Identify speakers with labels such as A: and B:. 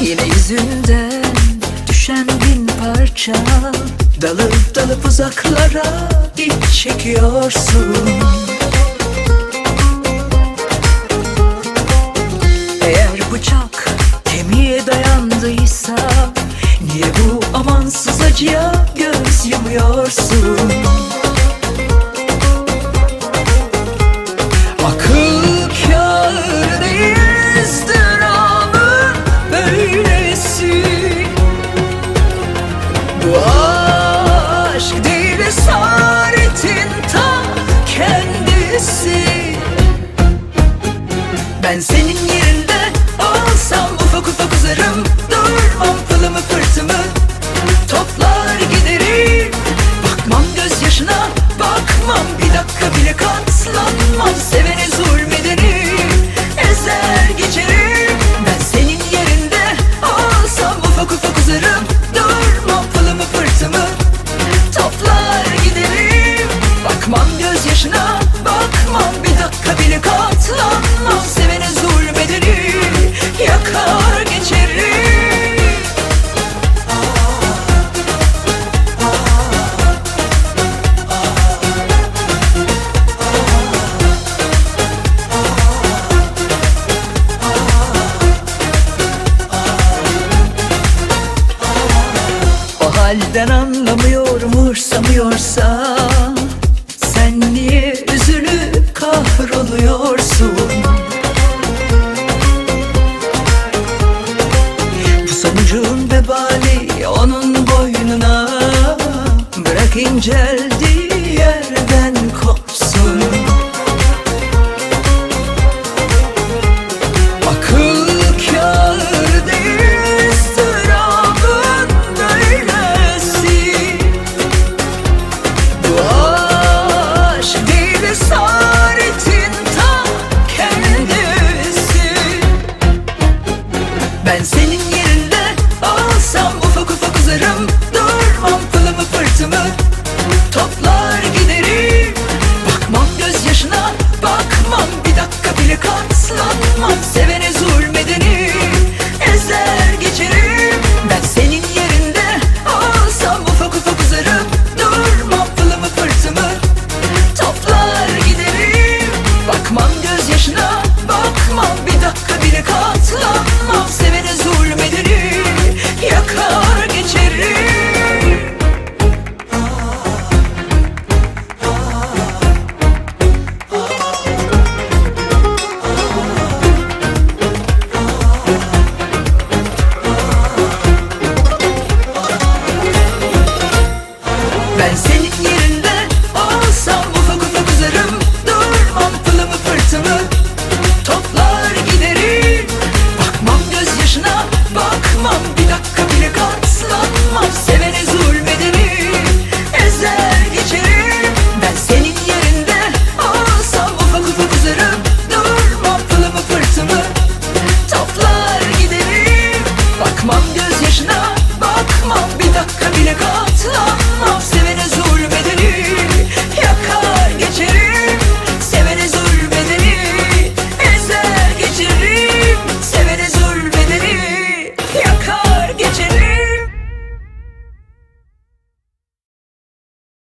A: Yine yüzünden düşen bin parça Dalıp dalıp uzaklara iç çekiyorsun. Eğer bıçak kemiğe dayandıysa Niye bu amansız acıya göz yumuyorsun? Aşk değil esaretin ta kendisi. Ben senin yerinde olsam ufak ufak uzarım Durmam pılımı pırtımı halden anlamıyorum umursamıyorsa Sen niye üzülüp kahroluyorsun? Bu sonucun vebali onun